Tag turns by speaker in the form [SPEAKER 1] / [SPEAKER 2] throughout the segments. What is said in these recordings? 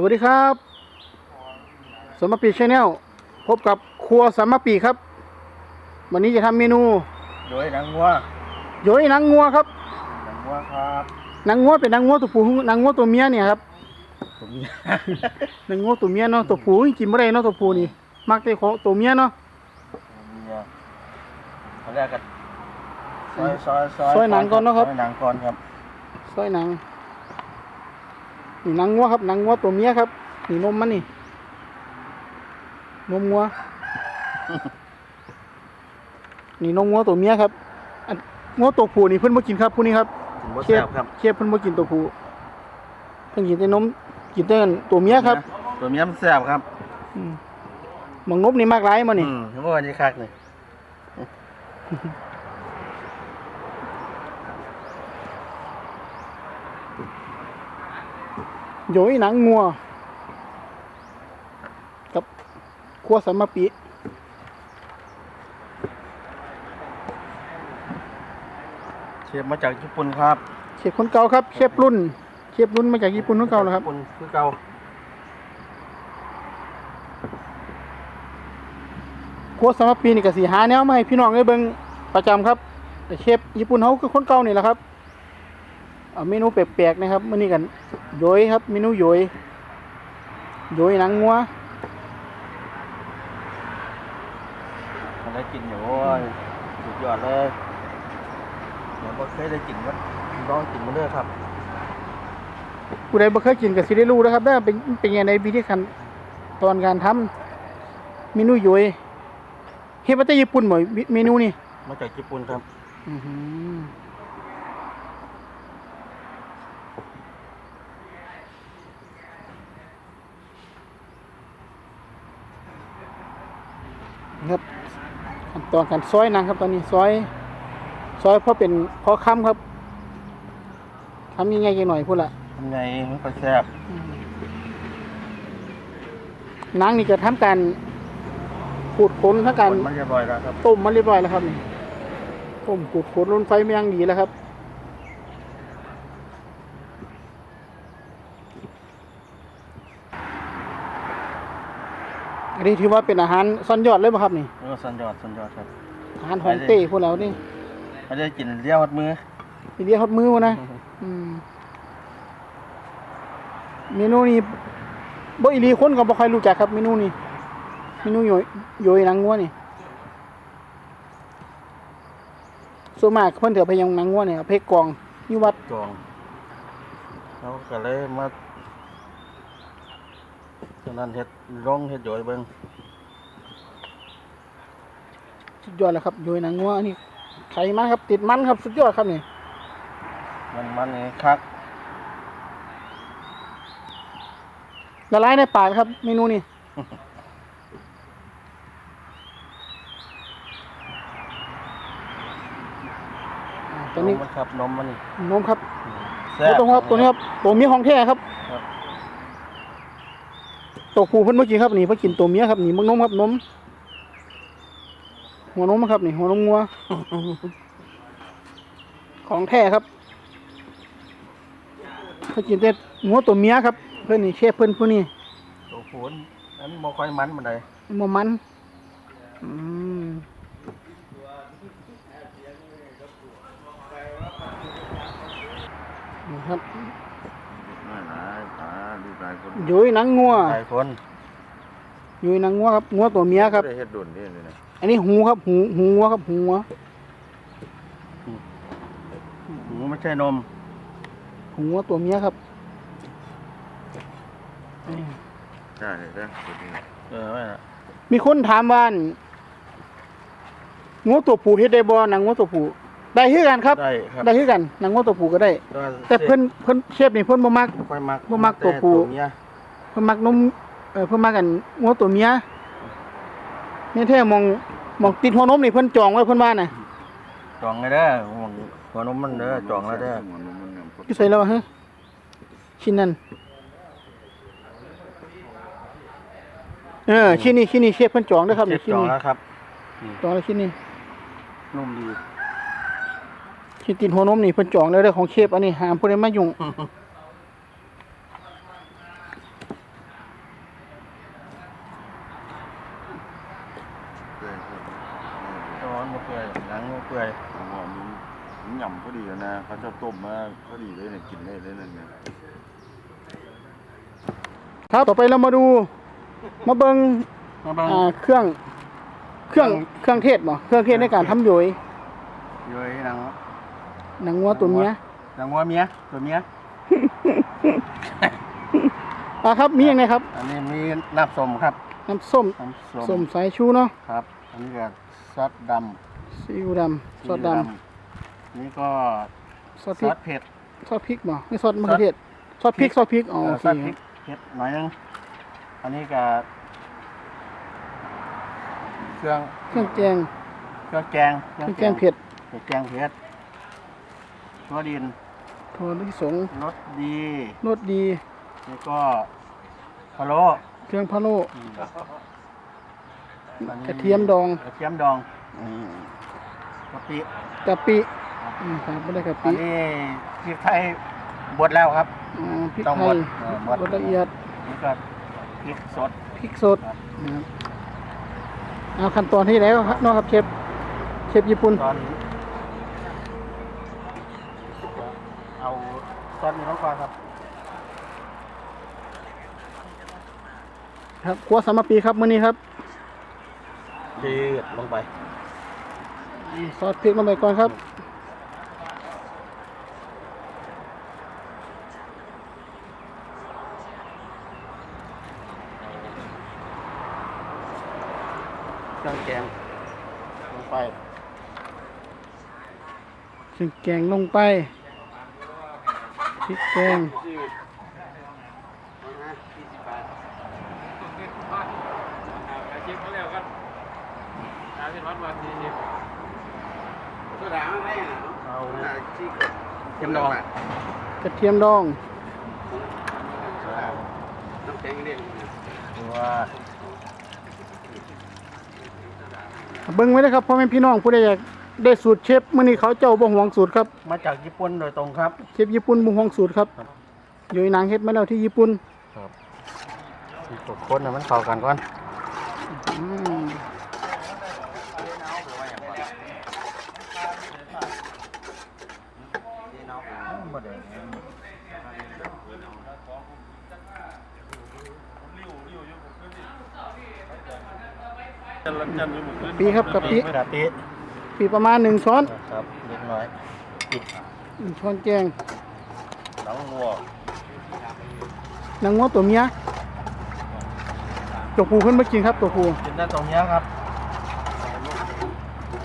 [SPEAKER 1] สวัสดีครับสมปีชแนลพบกับครัวสามปีครับ วันนี้จะทำเมนู
[SPEAKER 2] โดยหนังวัว
[SPEAKER 1] โยยหนังงัวครับ
[SPEAKER 2] หนังวัวครับ
[SPEAKER 1] หนังงัวเป็นหนังงัวตัวผู้หนังงัวตัวเมียเนี่ยครับ
[SPEAKER 2] ผม
[SPEAKER 1] หนังงัวตัวเมียเนาะตัวผู้กินไม่ได้เนาะตัวผู้นี่มักแต่ของตัวเมียเนาะ
[SPEAKER 2] เนี่ยเขาเรียกกันซอยซอยซอย
[SPEAKER 1] ซอยหนังก่อนเนาะครับ
[SPEAKER 2] ซอยหนังก่อนครับ
[SPEAKER 1] ซอยหนัง นี่หนังงัวครับหนังงัวตัวเมียครับ นี่นมมันนี่ นมงัว นี่นมงัวตัวเมียครับอันงัวตัวผู้นี่เพิ่นบ่กินครับผู้นี้ครับ
[SPEAKER 2] ถึงบ่
[SPEAKER 1] เช
[SPEAKER 2] แซ่
[SPEAKER 1] ฟ
[SPEAKER 2] บครับ
[SPEAKER 1] เชฟเพิ่นบ่กินตัวผู้เพิ่นกินแต่นมกินแต่ตัวเมียครับ
[SPEAKER 2] ตัวเมียมันแซ่บครับ
[SPEAKER 1] อืมหมังนบนี่มากหลายมานี่
[SPEAKER 2] อืมเห็นว่าอันนี้คักนี่
[SPEAKER 1] โยยหนังงัว กับครัวสามปี
[SPEAKER 2] เชฟมาจากญี่ปุ่นครับ
[SPEAKER 1] เชฟคนเก่าครับเชฟรุ่นเชฟรุ่นมาจากญี่ปุ่นคนเก่าแล้วครับ
[SPEAKER 2] ญี่ปุ่นคือเก่า
[SPEAKER 1] ครัวสามปีนี่ก็สิหาแนวมาให้พี่น้องได้เบิ่งประจำครับแต่เชฟญี่ปุ่นเขาคือคนเก่านี่แหละครับ เอาเมนูแปลกๆนะครับมื้อนี้กันโยยครับเมนูโยยโยยหนังงัว
[SPEAKER 2] มันได้กินอยู่โอ้ยสุดยอดเลยเดี๋ยวบ่เคยได้กินว่าลองกินมาเรื่อยครับ
[SPEAKER 1] ผู้ใดบ่เคยกินก็สิได้รู้นะครับว่าเป็นเป็นยังไงวิธีการตอนการทำเมนูโยยเฮ็ดมาจากญี่ปุ่นบ่เมนูนี่
[SPEAKER 2] มาจากญี่ปุ่นครับ
[SPEAKER 1] อื้อหือครับขั้น ตอนการซอยหนังครับ ตอนนี้ซอยซอยเพราะเป็นเพราะค้ำครับทำยังไงกันหน่อยพูดละ
[SPEAKER 2] ทำไงมันก็แซ่บ
[SPEAKER 1] หนังนี่จะทำการขูดขนทั้งการ
[SPEAKER 2] มันเรียบร้อยแล้วครับ
[SPEAKER 1] ต้มมาเรียบร้อยแล้วครับนี่ต้มขูดขนลนไฟไม่ยังดีแล้วครับ อันนี้ถือว่าเป็นอาหารซ้อนยอดเลยป่ะครับนี่
[SPEAKER 2] เออสันยอดสันยอดครับ
[SPEAKER 1] อาหารของเต้พวกเรานี่
[SPEAKER 2] ไม่ได้กินเลี้ยวหัดมือ
[SPEAKER 1] มีเรียกฮอดมือวะนะอืมเมนูนี้บ่อีหลีคนก็บ่ค่อยรู้จักครับเมนูนี้เมนูโยยโยยหนังงัวนี่ส่วนมากเพิ่นเถือไปยังหนังงัวเนี่ยเพกกองอยู่วัด
[SPEAKER 2] จองแล้วก็เลยมา ฉะนั้นเฮ็ดร้องเฮ็ดโดยเบิ่ง
[SPEAKER 1] สุดยอดแล้วครับโยยหนังงัวอันนี้ไขมันครับ ติดมันครับ สุดยอดครับนี่
[SPEAKER 2] มันมันนี่คัก
[SPEAKER 1] ละลายในปากครับ เมนูนี้อ่าตัวนี้
[SPEAKER 2] นมมันครับนมมันนี่
[SPEAKER 1] นมครับ
[SPEAKER 2] แซ่
[SPEAKER 1] ตัวตรงครับตัวนี้ครับตัวเมียของแท้ครับ
[SPEAKER 2] ครับ
[SPEAKER 1] ตัวผู้เพิ่นเมื่อกี้ครับนี่เพิ่นกินตัวเมียครับนี่มึงนมครับนมหัวนมครับนี่หัวนมงัว ของแท้ครับเพิ่นกินแต่งัวตัวเมียครับ เพิ่นนี่เชฟเพิ่นผู้นี้
[SPEAKER 2] ตัวผูนอันบ่ค่อยมันปานใด
[SPEAKER 1] บ่มันอืมนี่ครับ
[SPEAKER 2] หลายตาดู หลายคน
[SPEAKER 1] อยุยหนังงัว
[SPEAKER 2] หลายคน
[SPEAKER 1] อยุยหนังงัวครับงัวตัวเมียครับ
[SPEAKER 2] ได้เฮ็ดดุนนี่นี่นะ
[SPEAKER 1] อันนี้หูครับหูหูงัวครับหูงัว
[SPEAKER 2] หมูไม่ใช่นม
[SPEAKER 1] หูงัวตัวเมียครับนี่
[SPEAKER 2] ใช่ใช่เออไม่น่ะ
[SPEAKER 1] มีคนถามว่าอั่นงัวตัวผู้เฮ็ดได้บ่หนังงัวตัวผู้ ได้คือกันครับ
[SPEAKER 2] ได้ครับ
[SPEAKER 1] ได้คือกันหนังงัวตัวผู้ก็ได้ แต่เพิ่นเพิ่นเชฟนี่เพิ่นบ่มัก
[SPEAKER 2] บ่ค่อยมัก
[SPEAKER 1] บ่มักตัวผู้
[SPEAKER 2] เมีย
[SPEAKER 1] เพิ่นมักนมเออเพิ่นมักกันงัวตัวเมียนี่แท้มองมองติดหัวนมนี่เพิ่นจองไว้เพิ่นว่าน่ะ
[SPEAKER 2] จองเลยเด้อหัวนมมันเด้อจองแล้วเด้อ
[SPEAKER 1] อยู่ใส่แล้วอะฮะชิ้นนั้นเออชิ้นนี้ชิ้นนี้เชฟเพิ่นจองเด้อครับ
[SPEAKER 2] เช็
[SPEAKER 1] นี่
[SPEAKER 2] ด
[SPEAKER 1] ชิ้น
[SPEAKER 2] จอง
[SPEAKER 1] นี้
[SPEAKER 2] แล้วครับ
[SPEAKER 1] จองแล้วชิ้นนี้
[SPEAKER 2] นุ่มดีิ
[SPEAKER 1] ตินหัวนมนี่เพิ่นจองแล้วเรื่องของเคปอันนี้หามผู้ใดมายุ่งร้อนมา
[SPEAKER 2] เปื่ย
[SPEAKER 3] หนังเปื่อยหอมมันหย่ำพอดีนะเขาจะต้มมาพอดีเลยเนี่ยกินได้เลยนั่นเนี่
[SPEAKER 1] ครับต่อไปเรามาดู มาเบิง
[SPEAKER 2] บง
[SPEAKER 1] เครื่อง เครื่องเครื่องเทศบ่เครื่องเทศในการทำย้อยย้
[SPEAKER 2] อยนะครับ
[SPEAKER 1] หนังวัวตัวเมีย
[SPEAKER 2] หนังวัวเมียตัวเมีย
[SPEAKER 1] อ่าครับมีอย่างไรครับ
[SPEAKER 2] อันนี้มีน้ำส้มครับ
[SPEAKER 1] น้ำส้ม
[SPEAKER 2] น้ำส้
[SPEAKER 1] ส้
[SPEAKER 2] ม
[SPEAKER 1] มสายชูเนาะ
[SPEAKER 2] ครับ อันนี้ก็ซอสด
[SPEAKER 1] ซีอิ๊วดำำซอสด
[SPEAKER 2] นี่ก็ำ
[SPEAKER 1] ซอส
[SPEAKER 2] ซ
[SPEAKER 1] พริ
[SPEAKER 2] อกสเผ็ด
[SPEAKER 1] ซอสพริกบ่ไม่ซอสมะเขือเทศซอสพริกซอสพริกอ๋อ
[SPEAKER 2] เอ่
[SPEAKER 1] โอ
[SPEAKER 2] อ
[SPEAKER 1] เค
[SPEAKER 2] ซอสพ
[SPEAKER 1] ค
[SPEAKER 2] ริ
[SPEAKER 1] รับ
[SPEAKER 2] กเผ็ดหน่อยนึงอันนี้ก็เครื่อง
[SPEAKER 1] เครื่องแกง
[SPEAKER 2] เครื่องแกง
[SPEAKER 1] เครื่องแกงเผ็ด
[SPEAKER 2] เผ็ดแกงเผ็ด ตัวดิน
[SPEAKER 1] ถั่วลิสง
[SPEAKER 2] รสดี
[SPEAKER 1] รสดี
[SPEAKER 2] แล้วก็พะโล้
[SPEAKER 1] เครื่องพะโล้
[SPEAKER 2] อืมอันนี้
[SPEAKER 1] กระเทียมดอง
[SPEAKER 2] กระเทียมดองกะปิ
[SPEAKER 1] กะปิอืมครับไม่ได้กะ
[SPEAKER 2] อั
[SPEAKER 1] ปิ
[SPEAKER 2] นนี้พริกไทยบดแล้วครับ
[SPEAKER 1] อ๋อพริก
[SPEAKER 2] ต้อง
[SPEAKER 1] ไท
[SPEAKER 2] บ
[SPEAKER 1] ย
[SPEAKER 2] ดเออบด
[SPEAKER 1] บดละเอียด
[SPEAKER 2] นี่ก็พริกสด
[SPEAKER 1] พริกสดนะครับเอาขั้นตอนที่แล้วครับเนาะครับเชฟเชฟญี่ปุ่น
[SPEAKER 2] ตอนเอา ซอสนี้ลงก่อนครับ
[SPEAKER 1] ครับครัวสามัคปีครับมื้อนี้ครับ
[SPEAKER 2] จืดลงไป
[SPEAKER 1] ซอสพริกลงไปก่อนครับ
[SPEAKER 2] เครื่องแกงลงไป
[SPEAKER 1] เครื่องแกงลงไปพ ริกแกง
[SPEAKER 2] เอาเทียมดอง
[SPEAKER 1] กระเทียมดอง
[SPEAKER 2] ตัว
[SPEAKER 1] เบิ่งไว้เลยครับพ่อแม่พี่น้องผู้ใดอยาก ได้สูตรเชฟมื้อนี้เขาเจ้าบ่หวงสูตรครับ
[SPEAKER 2] มาจากญี่ปุ่นโดยตรงครับ
[SPEAKER 1] เชฟญี่ปุ่นบ่หวงสูตรครับ
[SPEAKER 2] ครับ
[SPEAKER 1] อยู่ในหนังเฮ็ดมาแล้วที่ญี่ปุ่น
[SPEAKER 2] ครับกดคนให้มันเข้ากันก่อน
[SPEAKER 1] อืม
[SPEAKER 2] บ่ได้
[SPEAKER 1] ปีครับกะปิ
[SPEAKER 2] กะปิ
[SPEAKER 1] ปีประมาณ1ช้อน
[SPEAKER 2] ครับเล็กน้อยปิด
[SPEAKER 1] หนึ่งช้อนแกง
[SPEAKER 2] หนังวัว
[SPEAKER 1] หนังวัวตัวเมียตัวผู้เพิ่นบ่กินครับตัวผู้
[SPEAKER 2] กินได้ตรงเนี้ยครับ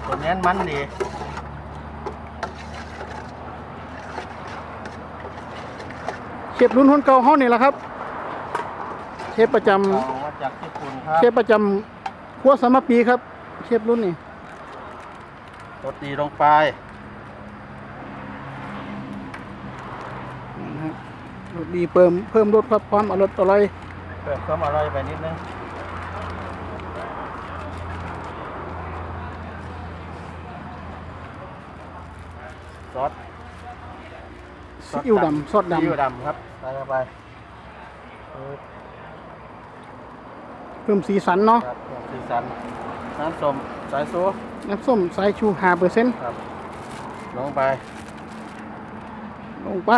[SPEAKER 2] ตัวเนี้ยมันดี
[SPEAKER 1] เชฟรุ่นคนเก่าเฮานี่แหละครับเชฟประจำ
[SPEAKER 2] เอามาจากญี่ปุ่นครับ
[SPEAKER 1] เชฟประจำครัวสามัคปีครับ เชฟรุ่นนี่
[SPEAKER 2] รสดีลงไป
[SPEAKER 1] นะฮะรสดีเพิ่มเพิ่มรสความอร่อยอร่อย
[SPEAKER 2] เพิ่มความอร่อยไปนิดนึงซอส
[SPEAKER 1] ซีอิ๊วดำซอส
[SPEAKER 2] ซีอิ๊ว
[SPEAKER 1] ดำ
[SPEAKER 2] ดำครับใส่เข้าไปปึ๊บ
[SPEAKER 1] เพิ่มสีสันเนาะ
[SPEAKER 2] ครับเครื่องสีสัน น้ำส้มสายซู
[SPEAKER 1] น้ำส้มสายชูห้าเปอร์เซ็นต์
[SPEAKER 2] ครับ ลงไป
[SPEAKER 1] ลงไป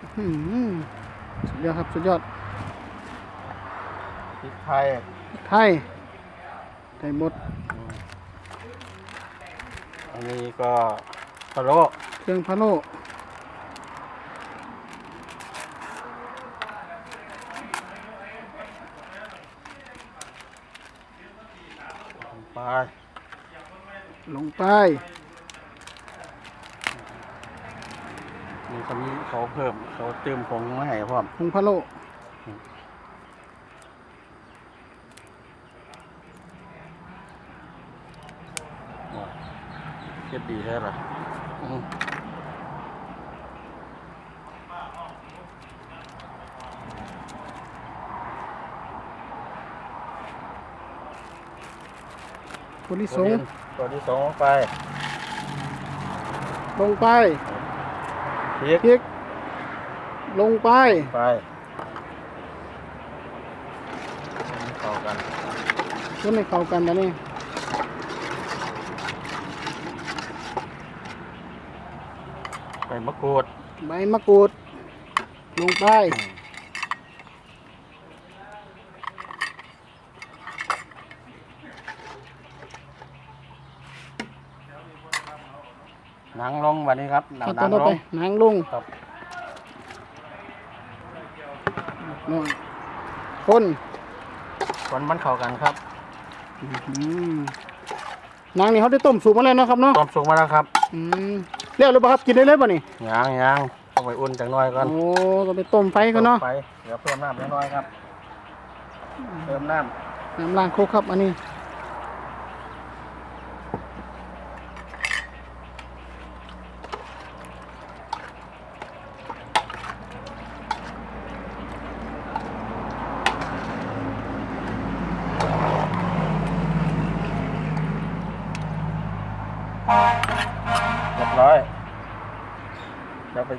[SPEAKER 1] อื้อหือสุดยอดครับ สุดยอด
[SPEAKER 2] พริกไทย
[SPEAKER 1] พริกไทยไก่หมด
[SPEAKER 2] อันนี้ก็พะโล้
[SPEAKER 1] เครื่องพะโล้
[SPEAKER 2] ไป
[SPEAKER 1] ลงไป
[SPEAKER 2] นี่เขามีเขาเพิ่มเขาเติมผงมาให้พร้อม
[SPEAKER 1] ผงพะโล้
[SPEAKER 2] ว้าวเก็บดีแท้ล่ะ
[SPEAKER 1] ตัวที่ส
[SPEAKER 2] อ
[SPEAKER 1] ง
[SPEAKER 2] ตัวที่สองลงไป
[SPEAKER 1] ลงไป
[SPEAKER 2] พลิก
[SPEAKER 1] พลิกลงไป
[SPEAKER 2] ไปเข้ากัน
[SPEAKER 1] ชนให้เข้ากันนะนี่
[SPEAKER 2] ใบมะกรูด
[SPEAKER 1] ใบมะกรูดลงไป
[SPEAKER 2] หนังลงวันนี้ครับหนัง
[SPEAKER 1] ขั้น
[SPEAKER 2] ห
[SPEAKER 1] ต
[SPEAKER 2] นั
[SPEAKER 1] อน
[SPEAKER 2] ง
[SPEAKER 1] ต่อ
[SPEAKER 2] ล
[SPEAKER 1] ไป
[SPEAKER 2] ง
[SPEAKER 1] นางลง
[SPEAKER 2] ครับ
[SPEAKER 1] นอนคน
[SPEAKER 2] คนมันเข้ากันครับ
[SPEAKER 1] อื้อหือนางนี่เขาได้ต้มสุกมาแล้วเนาะครับเนาะ
[SPEAKER 2] ต้มสุกมาแล้วครับ
[SPEAKER 1] อืมเรียกเลยป่ะครับกินได้เลยป่ะนี่
[SPEAKER 2] ยางยางต้องไปอุ่นจังน้อยก่อน
[SPEAKER 1] โอ้ต้องไปต้มไฟก่อนเนาะ
[SPEAKER 2] ไปเดี๋ยวเพิ่มน้ำน้อยๆครับเพิ่มน้
[SPEAKER 1] น้ำล้างโคกครับอันนี้ำ
[SPEAKER 2] เรียบร้อยเดี๋ยวไป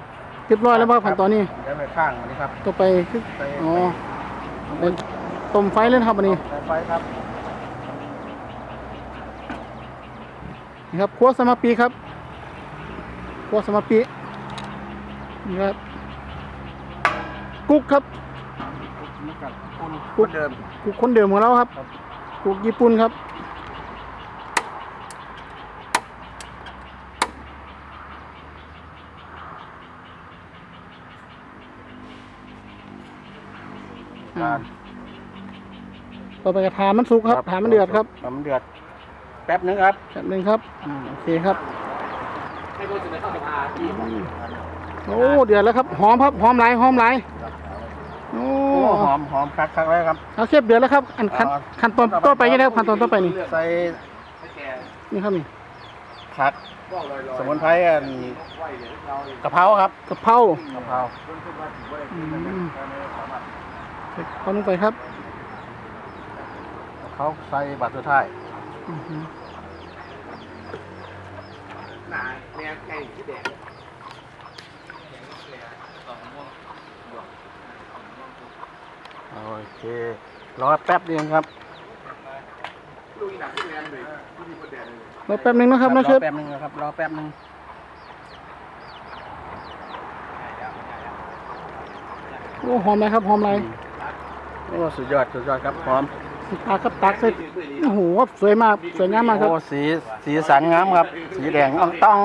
[SPEAKER 1] เรีย บร้อยแล้วป่ะขั้นตอนนี้
[SPEAKER 2] เดี๋ยวไปข้างมันนี้ครับ
[SPEAKER 1] ต่อไปคือ
[SPEAKER 2] ไป
[SPEAKER 1] อ๋อเป็นต้มไฟเลยนะครับอันนี้
[SPEAKER 2] ไปไฟครับ
[SPEAKER 1] นี่ครับครัวสมาปีครับครัวสมาปีนี่ครับกุ๊กครับ
[SPEAKER 2] นี่กับอุ่น
[SPEAKER 1] กุ๊ก
[SPEAKER 2] เดิม
[SPEAKER 1] กุ๊กคนเดิมของเราครับ
[SPEAKER 2] ครับ
[SPEAKER 1] กุ๊กญี่ปุ่นครับ อ่าต่อไปกระทามันสุกครับทามันเดือดครับ
[SPEAKER 2] ทามันเดือด แป๊บนึงครับ
[SPEAKER 1] แป๊บหนึงครับอ่าโอเคครับโอ้เดือดแล้วครับหอมครับหอมหลายหอมหลายโอ้
[SPEAKER 2] โอ้หอมหอมคักคักๆเลยครับ
[SPEAKER 1] เอาเชฟเดือดแล้วครับอันขั้น
[SPEAKER 2] อ๋อ
[SPEAKER 1] ขั้นตอนต่อไปยังไงครับขั้นตอนต่อไปนี่
[SPEAKER 2] ใส่
[SPEAKER 1] นี่ครับนี่
[SPEAKER 2] ผักสมุนไพรอันกะเพราครับ
[SPEAKER 1] กะเพรากะ
[SPEAKER 2] เพรา
[SPEAKER 1] อืม ใส่เข้าลงไปครับ
[SPEAKER 2] เขาใส่บัตรสุดท้าย
[SPEAKER 1] อื้อหือ
[SPEAKER 2] โอเค รอแป๊บเดียวครับ
[SPEAKER 1] รอแป๊บหนึงนะครับนะเช
[SPEAKER 2] รอ
[SPEAKER 1] ฟ
[SPEAKER 2] แป๊บนึงนะครับ รอแป๊บนึง
[SPEAKER 1] โอ้หอมเลยครับหอมเลย
[SPEAKER 2] โอ้สุดยอดสุดยอดครับหอม
[SPEAKER 1] ตาครับตักใส่โอ้โหสวยมากสวยงามมากครับ
[SPEAKER 2] โอ้สีสีสันงามครับ สีแดงอ่องต้อง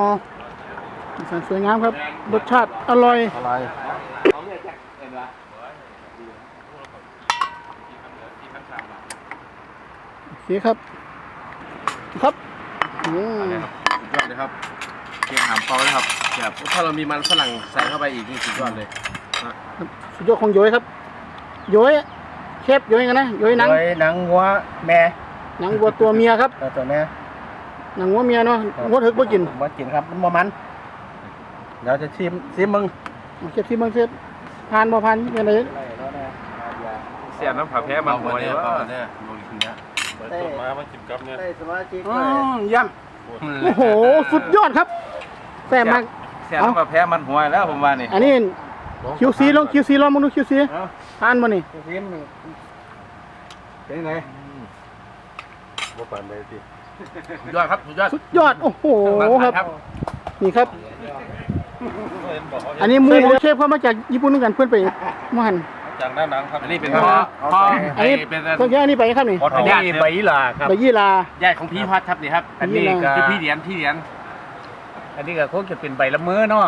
[SPEAKER 1] สีสันสวยงามครับ รสชาติอร่อย
[SPEAKER 2] อะไร
[SPEAKER 1] โอเคครับ ครับอืม
[SPEAKER 4] สุดยอดเลยครับเก็บหามเปาเลยครับแบบถ้าเรามีมันฝรั่งใส่เข้าไปอีกนี่สุดยอดเลย
[SPEAKER 1] สุดยอดของโยยครับโยย เชฟโยยกันนะโยยหนัง
[SPEAKER 2] โดยหนังวัวแม่
[SPEAKER 1] หนังวัวตัวเมียครับ
[SPEAKER 2] ตัวตัวแม่
[SPEAKER 1] หนังวัวเมียเนาะวัวถึกบ่กิน
[SPEAKER 2] บ่กินครับมันบ่มันเดี๋ยวจะชิมชิมมึง
[SPEAKER 1] เอาเชฟที่เมืองเชฟทานบ่ทานเป็นไร
[SPEAKER 4] เสียน้ำผักแพ้มันหัวเนี่ยว่า
[SPEAKER 3] ไปต้มมามากินกับเนี่ย
[SPEAKER 2] ได้สมาชิก
[SPEAKER 1] อื
[SPEAKER 2] เลย
[SPEAKER 1] มย่ำโอ้โหสุดยอดครับแซ่บมาก
[SPEAKER 4] เสียน้ำผักแพ้มันหัวแล้วผมว่านี่
[SPEAKER 1] อันนี้คิวซีลองคิวซีลองมาดูคิวซี
[SPEAKER 2] เอา
[SPEAKER 1] ทานบ่นี่
[SPEAKER 2] ชิมเป็นไง
[SPEAKER 3] บ่ปานใดติ
[SPEAKER 4] สุดยอดครับสุดยอด
[SPEAKER 1] สุดยอด โอ้โหครับ นี่ครับ
[SPEAKER 3] เห็นบอกเขา
[SPEAKER 1] อันนี้หมูของเชฟเขามาจากญี่ปุ่นเหมือนกันเพื่อนไปมาหัน
[SPEAKER 3] จากหน้าหนังครับ
[SPEAKER 4] อันนี้เป็น
[SPEAKER 1] อ๋
[SPEAKER 4] พ่
[SPEAKER 1] อ
[SPEAKER 4] อพ่อ
[SPEAKER 1] อันนี้
[SPEAKER 4] เป็น
[SPEAKER 1] ต้องแยกอันนี้ไปครับนี่
[SPEAKER 4] อันนี้ใบยี่หร่าครับ
[SPEAKER 1] ใบยี่ลา
[SPEAKER 4] ญาติของพี่พัดครับนี่ครับ
[SPEAKER 1] อันนี้ก็
[SPEAKER 4] คือพี่เหรียญพี่เหรียญ
[SPEAKER 5] อันนี้ก็คงจะเป็นใบละเมือเนาะ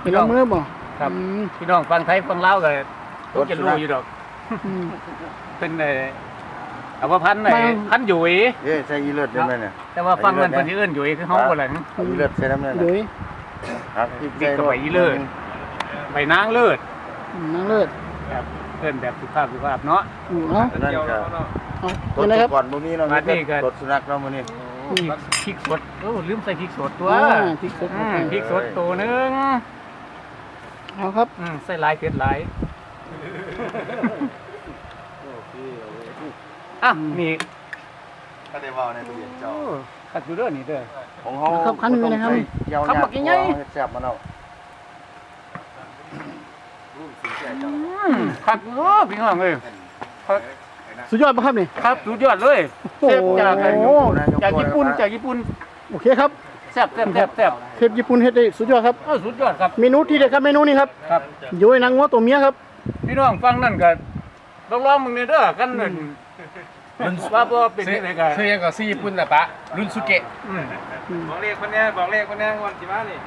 [SPEAKER 1] เป็นละมือบ่
[SPEAKER 5] ครับ
[SPEAKER 1] อืม
[SPEAKER 5] พี่น้องฟังไทยฟังลาวก็คงจะรู้อยู่ดอก
[SPEAKER 1] อืม
[SPEAKER 5] เป็นเอ่อเอาว่าพันธุ์ไอ้
[SPEAKER 1] ไม่
[SPEAKER 5] พันธุ์หยุย
[SPEAKER 2] เย้ใส่อีเลือดได้ไหมเนี่ย
[SPEAKER 5] แต่ว่าฟังนั้นเพิ่นสิเอิ้นหยุยคือเฮาบ่ล่ะ
[SPEAKER 2] เอาอีเลือดใส่น้ำเนี่ย
[SPEAKER 1] โดย
[SPEAKER 2] ครับพริก
[SPEAKER 5] พริกกับ
[SPEAKER 2] ใส่
[SPEAKER 5] ใบอีเลิศใบนางเลิศ
[SPEAKER 1] อืมนางเลิศ
[SPEAKER 5] ครับเอิ้นแบบสุภาพสุภาพเนาะ
[SPEAKER 1] อืมเอา
[SPEAKER 2] อันนั่นก็
[SPEAKER 1] เอา
[SPEAKER 2] ต
[SPEAKER 1] เป็นไรครับ
[SPEAKER 2] ก่อนบ่มีเนาะ
[SPEAKER 5] มานี่ก็
[SPEAKER 2] ตดสุนัขเนาะมื้อนี้
[SPEAKER 1] อืม
[SPEAKER 5] พริกสดโอ้ลืมใส่พริกสดตัว
[SPEAKER 1] อ่าพริกสด
[SPEAKER 5] อืมพริกสดตัวหนึง
[SPEAKER 1] เอาครับ
[SPEAKER 5] อืมใส่หลายเผ็ดหลายอะนี่
[SPEAKER 2] ก็ได้เว้าในตู้เย็นเจ้า
[SPEAKER 5] โอ้ขัดอยู่เด้อนี่เด้อ
[SPEAKER 2] ของเฮา
[SPEAKER 1] ครับคันอยู่นะครับ
[SPEAKER 2] ยาว
[SPEAKER 5] ครับบักใหญ่
[SPEAKER 2] เฮ็ดแซ่บมาแล้ว
[SPEAKER 5] อืมขัดโอ้พี่น้องเอ้ย
[SPEAKER 1] สุดยอดปะครับนี่
[SPEAKER 5] ครับ สุดยอดเลย
[SPEAKER 1] โอ้
[SPEAKER 5] เชฟ
[SPEAKER 1] โห
[SPEAKER 5] จากจากญี่ปุ่นจากญี่ปุ่น
[SPEAKER 1] โอเคครับ
[SPEAKER 5] แซ่บแซ่บแซ่บแซ่บ
[SPEAKER 1] เชฟญี่ปุ่นเฮ็ดได้สุดยอดครับ
[SPEAKER 5] เออสุดยอดครับ
[SPEAKER 1] เมนูที่เด็ดครับเมนูนี้ครับ
[SPEAKER 5] ครับ
[SPEAKER 1] โยยนางงัวตัวเมียครับ
[SPEAKER 5] พี่น้องฟังนั่นก็ลองลองมึงเนี่ยเด้อกันนั่นมันว่าบ่เป็นยังไงกัน
[SPEAKER 4] ซื้อยังก็ซีญี่ปุ่นนะปะรุ่นสุเกะ
[SPEAKER 5] บอกเลขคนเนี้ยบอกเลขคนเนี้ยวันสิมานี่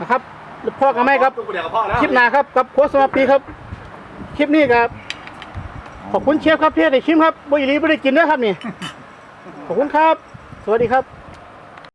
[SPEAKER 1] นะครับแล้วพ่อกับแม่ครับ
[SPEAKER 2] เดี๋ยวกับพ่อแล้ว
[SPEAKER 1] คลิปหน้าครับกับโค้ชสมาปีครับ คลิปนี้ครับขอบคุณเชฟครับที่ให้ได้ชิมครับบ่อีหลีบ่ได้กินนะครับนี่ขอบคุณครับ สวัสดีครับ